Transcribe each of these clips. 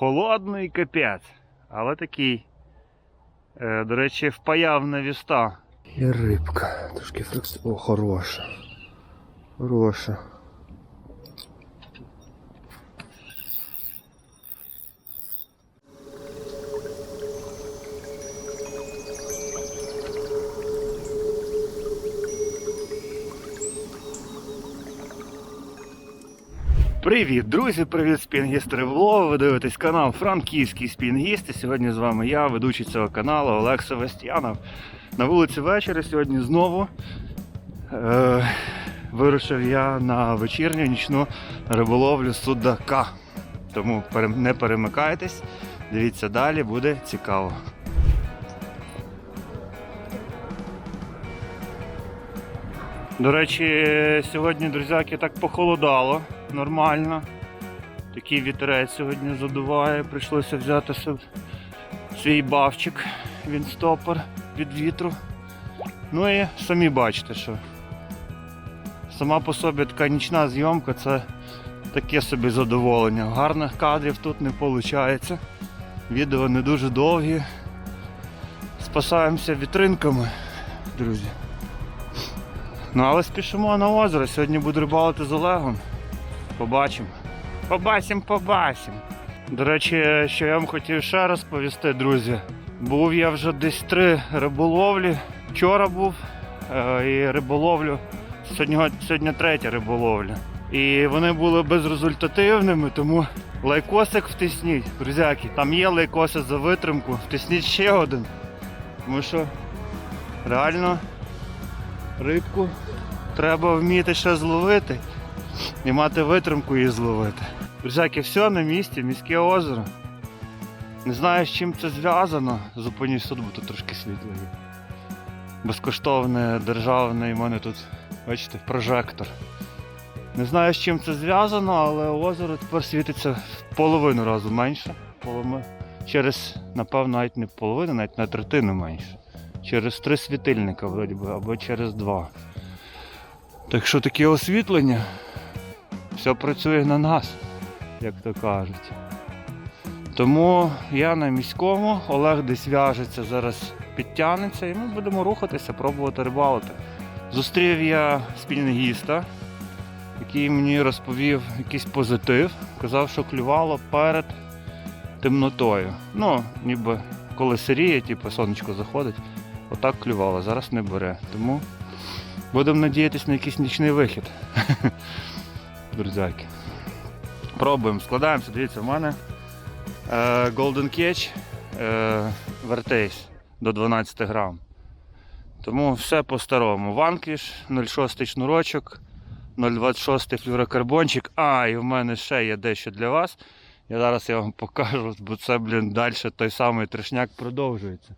Холодний капець, але такий. Е, до речі, впаяв на віста. І рибка. Трошки фрикс. О, хороша. Хороша. Привіт, друзі! Привіт, спінгісти Риболова. Ви дивитесь канал Франківський спінгіст. І сьогодні з вами я, ведучий цього каналу Олег Севастьянов. На вулиці вечора сьогодні знову е, вирушив я на вечірню нічну риболовлю судака. Тому не перемикайтесь, дивіться далі, буде цікаво. До речі, сьогодні, друзяки, так похолодало нормально. Такий вітерець сьогодні задуває, прийшлося взяти свій бавчик, він стопор від вітру. Ну і самі бачите, що сама по собі така нічна зйомка це таке собі задоволення. Гарних кадрів тут не виходить. Відео не дуже довгі. Спасаємося вітринками, друзі. Ну але спішимо на озеро. Сьогодні буду рибалити з Олегом. Побачимо. Побачимо, побачимо. До речі, що я вам хотів ще розповісти, друзі. Був я вже десь три риболовлі. Вчора був е, і риболовлю. Сьогодні, сьогодні третя риболовля. І вони були безрезультативними, тому лайкосик втисніть, друзяки. Там є лайкоси за витримку, втисніть ще один. Тому що реально рибку треба вміти ще зловити і мати витримку її зловити. Друзяки, все на місці, міське озеро. Не знаю, з чим це зв'язано. Зупинюсь тут, бо тут трошки світло є. Безкоштовне, державне, і мене тут, бачите, прожектор. Не знаю, з чим це зв'язано, але озеро тепер світиться в половину разу менше. Через, напевно, навіть не половину, навіть на третину менше. Через три світильника, вроді би, або через два. Так що таке освітлення, все працює на нас, як то кажуть. Тому я на міському, Олег десь в'яжеться, зараз підтягнеться і ми будемо рухатися, пробувати рибалити. Зустрів я спільногіста, який мені розповів якийсь позитив. Казав, що клювало перед темнотою. Ну, ніби коли сиріє, типу сонечко заходить, отак клювало, зараз не бере. Тому будемо надіятися на якийсь нічний вихід. Друзяки. Пробуємо, складаємося. Дивіться, в мене е, Golden Catch е, до 12 грам. Тому все по-старому. Ванкіш, 0,6 шнурочок, 0,26 флюрокарбончик. А, і в мене ще є дещо для вас. Я зараз я вам покажу, бо це, блін, далі той самий трешняк продовжується.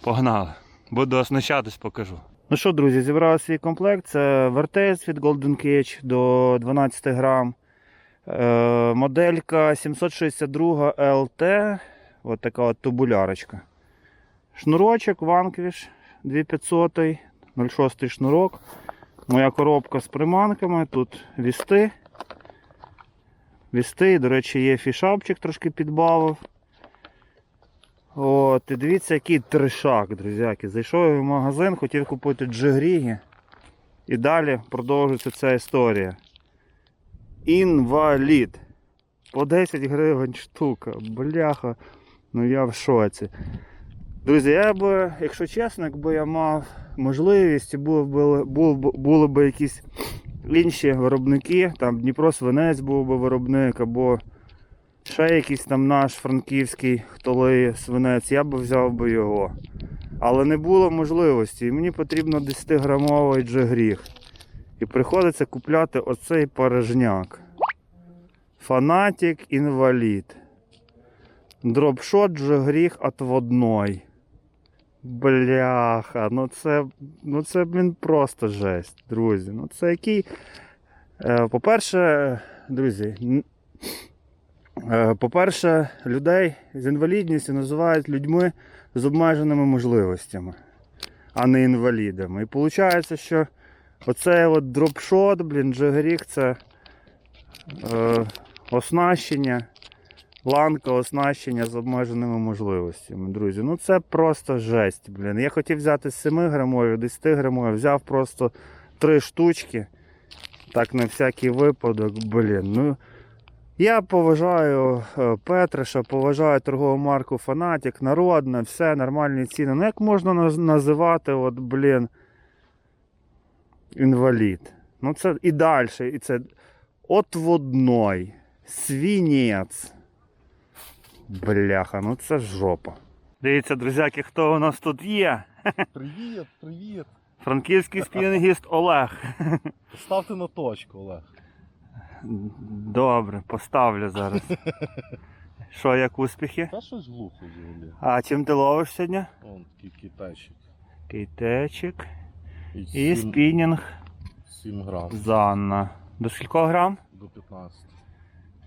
Погнали. Буду оснащатись, покажу. Ну що, друзі, зібрав свій комплект. Це Vertex від Golden Cage до 12 грам. Е, моделька 762 LT. От така от тубулярочка. Шнурочок Vanquish 2500, 06 шнурок. Моя коробка з приманками. Тут вісти. Вісти, до речі, є фішапчик трошки підбавив. От, і дивіться, який тришак, друзяки. Зайшов я в магазин, хотів купити джигріги. І далі продовжується ця історія. Інвалід. По 10 гривень штука. Бляха. Ну я в шоці. Друзі, я би, якщо чесно, якби я мав можливість, були, були, були, були б якісь інші виробники, там Дніпро Свинець був би виробник, або ще якийсь там наш франківський хтолий свинець, я б взяв би його. Але не було можливості. І мені потрібно 10-грамовий джигріг. І приходиться купляти оцей порожняк. Фанатик інвалід. Дропшот джигріг отводной. Бляха, ну це, ну це, блін, просто жесть, друзі. Ну це який. Е, По-перше, друзі, по-перше, людей з інвалідністю називають людьми з обмеженими можливостями, а не інвалідами. І виходить, що оцей от дропшот, блін, джигрік це е, оснащення ланка оснащення з обмеженими можливостями, друзі. Ну це просто жесть, блін. Я хотів взяти 7 грамові, 10 грамові, взяв просто 3 штучки. Так, на всякий випадок, блін. Ну, я поважаю е, Петриша, поважаю торгову марку Фанатік, народна, все, нормальні ціни. Ну як можна називати, от, блін, інвалід? Ну це і далі, і це отводной, свінець. Бляха, ну це жопа. Дивіться, друзяки, хто у нас тут є. Привіт, привіт. Франківський спінінгіст Олег. Ставте на точку, Олег. Добре, поставлю зараз. Що, як успіхи? Та щось глухо взагалі. А чим ти ловиш сьогодні? Вон такий китайчик. Кейтечик І, і сім- спінінг 7 грам Занна. До скількох грам? до 15.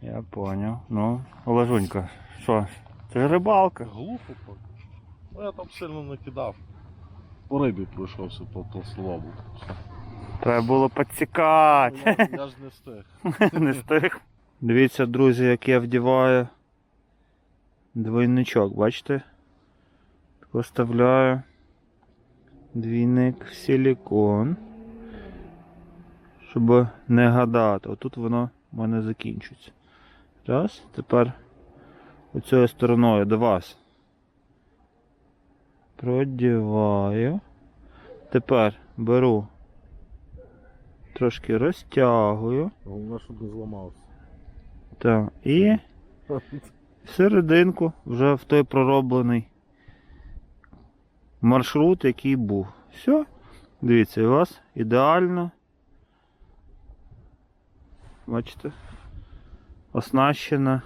Я поняв. Ну, Олежунька, що? Це ж рибалка. Глухо поки. Ну я там сильно не кидав. По рибі пройшовся по толстолобу. Треба було Ну, підсікати. Я, я ж не встиг. Не встиг. Дивіться, друзі, як я вдіваю двойничок, бачите? Так Вставляю двійник в силікон. Щоб не гадати. Отут воно в мене закінчується. Раз, тепер оцією стороною до вас. Продіваю. Тепер беру. Трошки розтягую. Головне, щоб не зламався. Так, і серединку вже в той пророблений маршрут, який був. Все. Дивіться, у вас ідеально. Бачите? Оснащена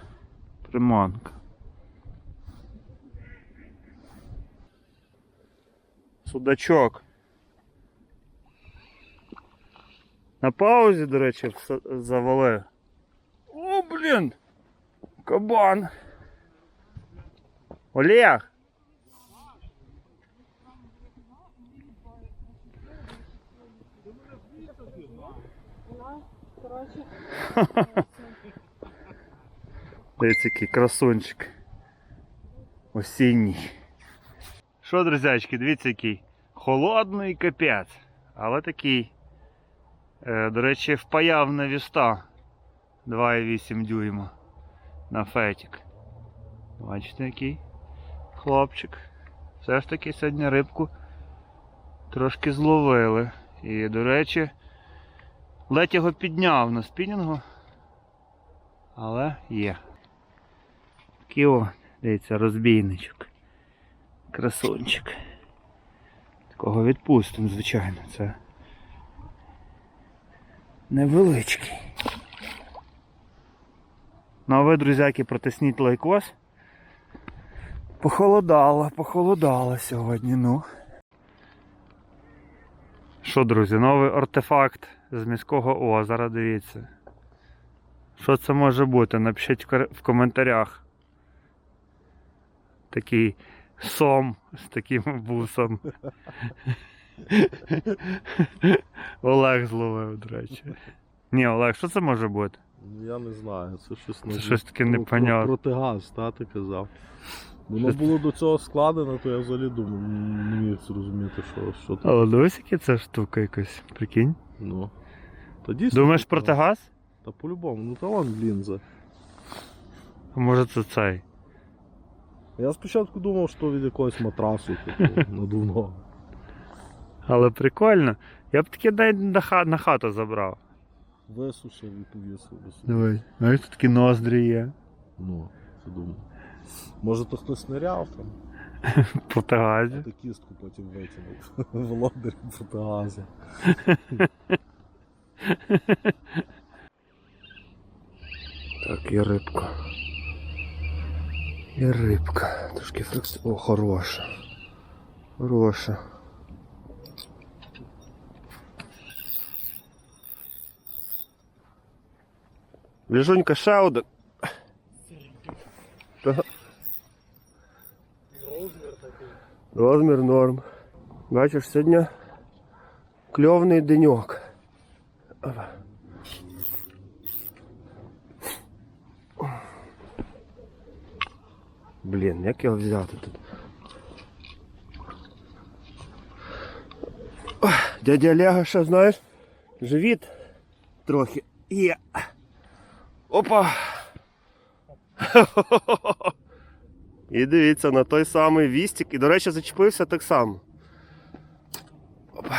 приманка. Судачок. На паузі, до речі, все- завалив. О, блін! Кабан! Олег! Дивіться, який красунчик. Осінній. Що, друзячки, дивіться, який холодний капець, але такий. Е, до речі, впаяв на віста 2,8 дюйма на фетік. Бачите, який хлопчик. Все ж таки сьогодні рибку трошки зловили. І, до речі, ледь його підняв на спінінгу. Але є. Такий о, дивіться, розбійничок. Красунчик. Такого відпустимо, звичайно, це невеличкий. Ну а ви, друзяки, протисніть лайкос. Похолодало, похолодало сьогодні, ну. Що, друзі, новий артефакт з міського озера, дивіться. Що це може бути? Напишіть в коментарях. Такий сом з таким бусом. Олег зловив, до речі. Ні, Олег, що це може бути? Я не знаю, це щось не Це щось таке про- непонятне. про- Протигаз, та ти казав. Воно було до цього складено, то я взагалі думав, не міг зрозуміти, що, що там. Але дивись, яка це штука якась. Прикинь. Ну. Та дійсно Думаєш протигаз? Та по-любому, ну та вон лінза. А може це цей? Я спочатку думав, що від якогось матрасу типу, надувного. Але прикольно. Я б таке навіть на, хату забрав. Висушив і повісив. Давай. Знаєш, тут такі ноздрі є. Ну, це думаю. Може то хтось ниряв там, В протигазі. та кістку потім витягнув. Володар протигазу. Так, і рибка. І рибка. Трошки фрикс. О, хороша. Хороша. Ліжунька ще один. Та- Розмір норм. Бачиш, сьогодні кльовний деньок. Блін, як його взяти тут? Ох, Дядя Олега, що знаєш? Живіт трохи є. Опа! І дивіться на той самий вістик. І, до речі, зачепився так само. Опа.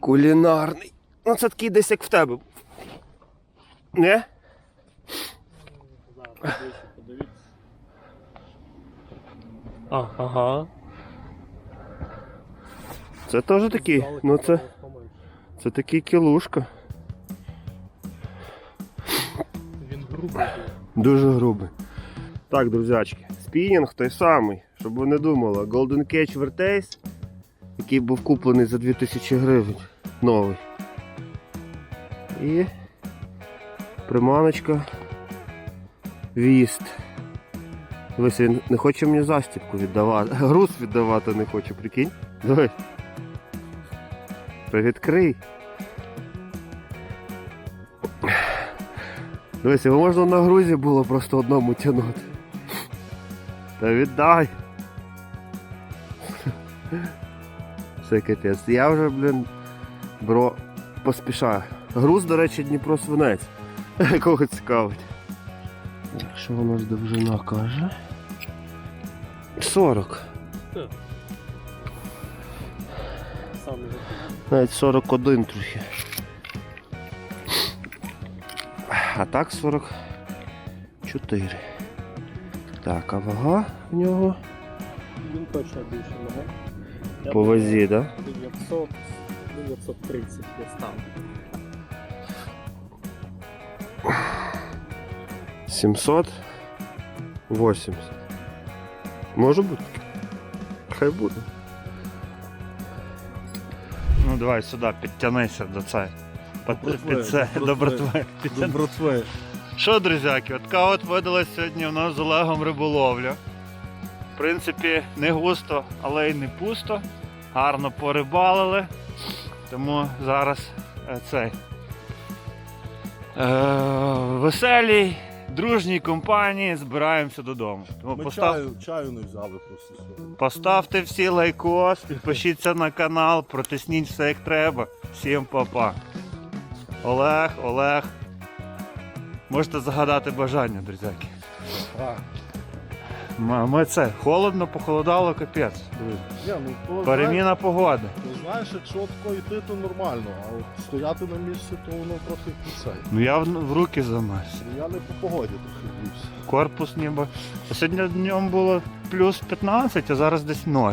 Кулінарний. Ну це такий десь як в тебе. Не? А, ага. Це теж такий. Ну це, це такий кілушка. Грубий. Дуже грубий. Так, друзячки, спінінг той самий, щоб ви не думали. Golden Cage Vertace, який був куплений за 2000 гривень. Новий. І приманочка Віст. Дивись, він не хоче мені застібку віддавати. Груз віддавати не хоче, прикинь. Дивись. Привідкрий. Дивись, його можна на грузі було просто одному тягнути. Та віддай. Це капець. Я вже, блін, бро, поспішаю. Груз, до речі, Дніпро свинець. Кого цікавить. Що у нас довжина каже? 40. Навіть 41 трохи. А так 44. Так, а вага в нього Він точно більше. Я по вазі, так? Да? 900, 930 десь там. 780. Може бути? Хай буде. Ну давай сюди, підтянися до це. Під, братви, це, до до братви. братви. До братви. Що, друзяки, от така от видалась сьогодні у нас з Олегом риболовля. В принципі, не густо, але й не пусто. Гарно порибалили. Тому зараз е, цей. Е, веселій, дружній компанії збираємося додому. Тому Ми постав, чаю, чаю не взяли просто сьогодні. поставте всі лайкос, підпишіться на канал, протисніть все як треба. Всім па-па. Олег, Олег. Можете загадати бажання, друзяки. Ми це, холодно, похолодало, капець. ні, ну, Переміна погоди. ну, знаєш, якщо тако йти, то нормально, а от стояти на місці, то воно трохи цей. Ну я в, в руки замерз. Ну, Я не по погоді трохи бився. Корпус ніби. А Сьогодні днем було плюс 15, а зараз десь 0.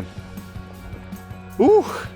Ух!